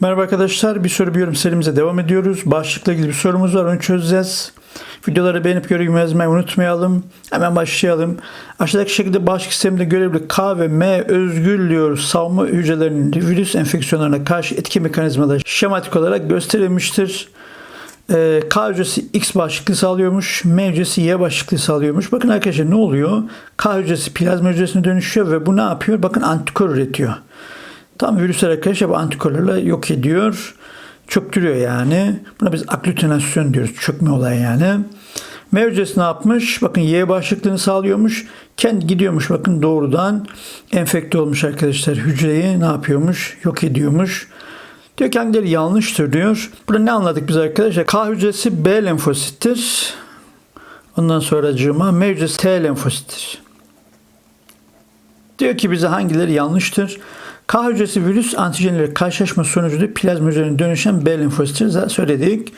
Merhaba arkadaşlar. Bir soru bir yorum serimize devam ediyoruz. Başlıkla ilgili bir sorumuz var. Onu çözeceğiz. Videoları beğenip yorum yazmayı unutmayalım. Hemen başlayalım. Aşağıdaki şekilde bağışıklık sisteminde görevli K ve M özgül diyor savunma hücrelerinin virüs enfeksiyonlarına karşı etki mekanizmaları şematik olarak gösterilmiştir. Ee, K hücresi X bağışıklığı sağlıyormuş. M hücresi Y bağışıklığı sağlıyormuş. Bakın arkadaşlar ne oluyor? K hücresi plazma hücresine dönüşüyor ve bu ne yapıyor? Bakın antikor üretiyor. Tam virüsler arkadaşlar bu antikorlarla yok ediyor. Çöktürüyor yani. Buna biz agglutinasyon diyoruz. Çökme olayı yani. M hücresi ne yapmış? Bakın Y bağışıklığını sağlıyormuş. Kendi gidiyormuş bakın doğrudan enfekte olmuş arkadaşlar. Hücreyi ne yapıyormuş? Yok ediyormuş. Diyor ki hangileri yanlıştır diyor. Burada ne anladık biz arkadaşlar? K hücresi B lenfosittir. Ondan sonra acıma M hücresi T lenfosittir. Diyor ki bize hangileri yanlıştır? K hücresi virüs antijenleri karşılaşma sonucu plazma hücrelerine dönüşen B lenfosittir. Zaten söyledik.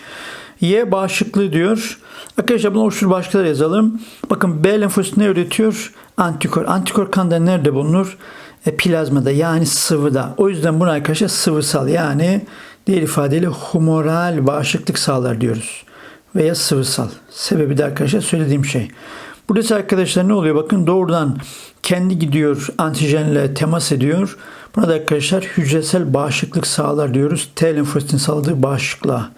Y bağışıklığı diyor. Arkadaşlar bunu oluştur başlıkları yazalım. Bakın B lenfosit ne üretiyor? Antikor. Antikor kanda nerede bulunur? E, plazmada yani sıvıda. O yüzden bunu arkadaşlar sıvısal yani diğer ifadeyle humoral bağışıklık sağlar diyoruz. Veya sıvısal. Sebebi de arkadaşlar söylediğim şey. Burası arkadaşlar ne oluyor? Bakın doğrudan kendi gidiyor antijenle temas ediyor. Buna da arkadaşlar hücresel bağışıklık sağlar diyoruz. T lenfositin sağladığı bağışıklığa.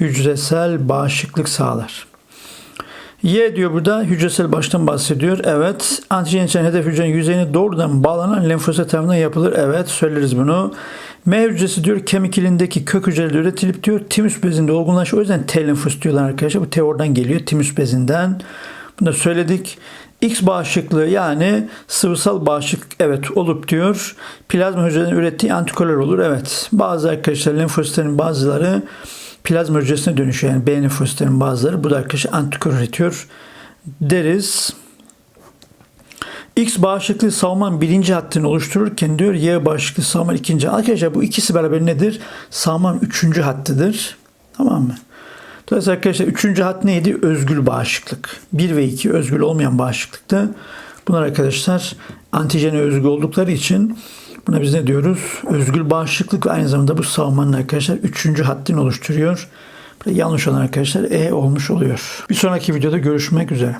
Hücresel bağışıklık sağlar. Y diyor burada hücresel baştan bahsediyor. Evet. Antijen için hedef hücrenin yüzeyine doğrudan bağlanan lenfosit tarafından yapılır. Evet. Söyleriz bunu. M hücresi diyor kemik ilindeki kök hücreler üretilip diyor timüs bezinde olgunlaşıyor. O yüzden T lenfosit diyorlar arkadaşlar. Bu T oradan geliyor. Timüs bezinden. Bunu da söyledik. X bağışıklığı yani sıvısal bağışıklık evet olup diyor. Plazma hücrelerinin ürettiği antikorlar olur. Evet. Bazı arkadaşlar lenfositlerin bazıları plazma hücresine dönüşüyor. Yani B lenfositlerin bazıları bu da arkadaşlar antikor üretiyor deriz. X bağışıklığı savunmanın birinci hattını oluştururken diyor Y bağışıklığı savunmanın ikinci. Arkadaşlar bu ikisi beraber nedir? Savunmanın üçüncü hattıdır. Tamam mı? Dolayısıyla arkadaşlar üçüncü hat neydi? Özgül bağışıklık. 1 ve 2 özgül olmayan bağışıklıktı. Bunlar arkadaşlar antijene özgü oldukları için buna biz ne diyoruz? Özgül bağışıklık ve aynı zamanda bu savunmanın arkadaşlar üçüncü hattını oluşturuyor. Yanlış olan arkadaşlar E olmuş oluyor. Bir sonraki videoda görüşmek üzere.